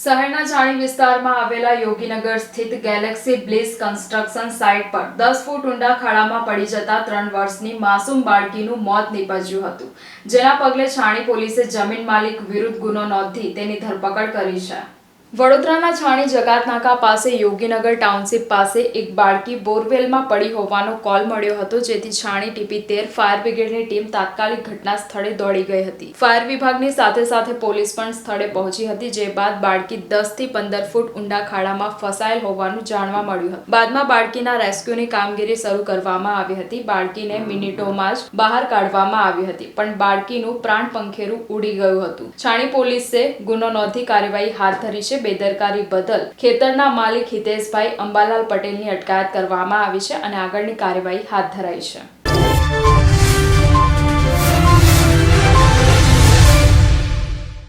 શહેરના જાણી વિસ્તારમાં આવેલા યોગીનગર સ્થિત ગેલેક્સી બ્લિસ કન્સ્ટ્રક્શન સાઇટ પર દસ ફૂટ ઊંડા ખાડામાં પડી જતા ત્રણ વર્ષની માસૂમ બાળકીનું મોત નીપજ્યું હતું, જેના પગલે છાણી પોલીસે જમીન માલિક વિરુદ્ધ ગુનો નોંધી તેની ધરપકડ કરી છે. વડોદરાના છાણી જગાતનાકા પાસે યોગીનગર ટાઉનશીપ પાસે એક બાળકી બોરવેલમાં પડી હોવાનો કોલ મળ્યો હતો, જેથી છાણી ટીપી તેર ફાયર બ્રિગેડની ટીમ તાત્કાલિક ઘટના સ્થળે દોડી ગઈ હતી. ફાયર વિભાગની સાથે સાથે પોલીસ પણ સ્થળે પહોંચી હતી, જે બાદ બાળકી દસથી પંદર ફૂટ ઊંડા ખાડામાં ફસાયેલ હોવાનું જાણવા મળ્યું હતું. બાદમાં બાળકીના રેસ્ક્યુની કામગીરી શરૂ કરવામાં આવી હતી. બાળકીને મિનિટોમાં જ બહાર કાઢવામાં આવી હતી, પણ બાળકીનું પ્રાણ પંખેરું ઉડી ગયું હતું. છાણી પોલીસે ગુનો નોંધી કાર્યવાહી હાથ ધરી છે. બેદરકારી બદલ ખેતરના માલિક હિતેશભાઈ અંબાલાલ પટેલની અટકાયત કરવામાં આવી છે અને આગળની કાર્યવાહી હાથ ધરાઈ છે.